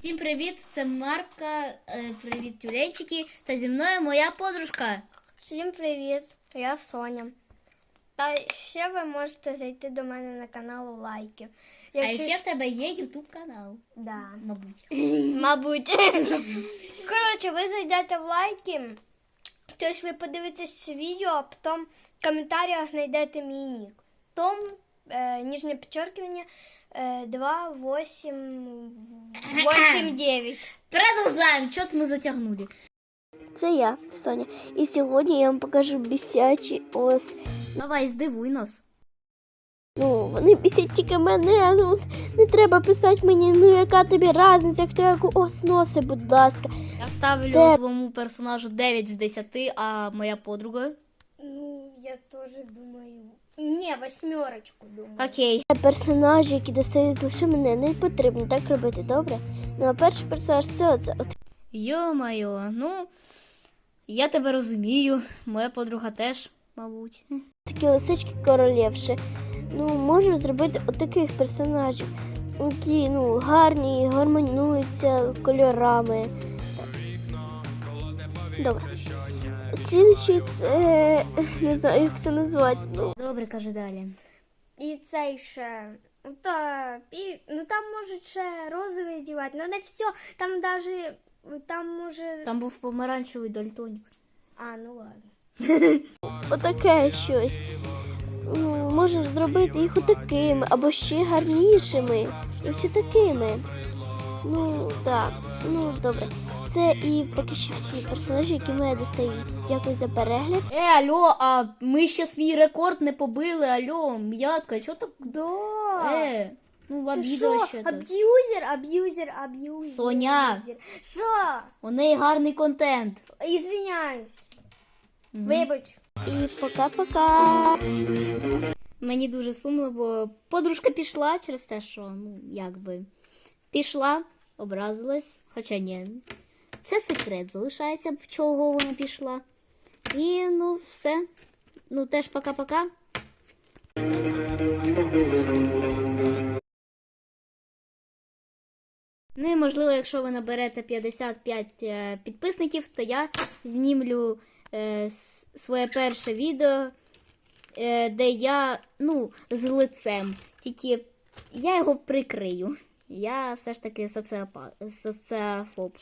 Всім привіт! Це Марка. Е, Привіт, тюлейчики. Та зі мною моя подружка. Всім привіт! Я Соня. Та ще ви можете зайти до мене на канал лайки. А ще в тебе є Ютуб канал, Да. мабуть. Мабуть. Коротше, ви зайдете в лайки, тобто ви подивитесь відео, а потім в коментарях знайдете мій нік. Том, е, нижнє підчеркування, е, 2, 8, 8, 9. Продовжаємо, що ми затягнули. Це я, Соня. І сьогодні я вам покажу бісячі ось. Давай, здивуй нас. Ну, вони бісять тільки мене. Ну не треба писати мені, ну яка тобі різниця, хто яку ось носить, будь ласка. Я ставлю Це- твоєму персонажу 9 з 10, а моя подруга. Я теж думаю. Ні, восьмерочку думаю. Окей. Персонажі, які достають лише мене, не потрібно так робити, добре? Ну а перший персонаж це оце. От Йо-майо, ну я тебе розумію. Моя подруга теж, мабуть. такі лисички королівші. Ну, можу зробити от персонажів, які ну, гарні, гармонуються кольорами. Добре. Слідуючий це не знаю, як це назвати. Добре, каже далі. І цей ще. Ну, і, ну там можуть ще розовий дівати, ну не все. Там даже там може. Там був помаранчевий дальтонік. А, ну ладно. отаке щось. Ну, можна зробити їх отакими, або ще гарнішими. Ось такими. Ну, так. Ну, добре. Це і поки що всі персонажі, які мене достають. Дякую за перегляд. Е, алло, а ми ще свій рекорд не побили, алло, м'ятка, чого так? Да. Е, ну в Ти що? ще. Аб'юзер, аб'юзер, аб'юзер. Соня. аб'юзер. Що? У неї гарний контент. Ізвиняюсь. Вибач. І пока-пока. Мені дуже сумно, бо подружка пішла через те, що ну якби пішла, образилась, хоча ні. Це секрет, залишається, чого вона пішла. І ну все. Ну теж пока-пока. Ну і можливо, якщо ви наберете 55 е, підписників, то я знімлю е, своє перше відео, е, де я ну, з лицем. Тільки я його прикрию. Я все ж таки соціофоб.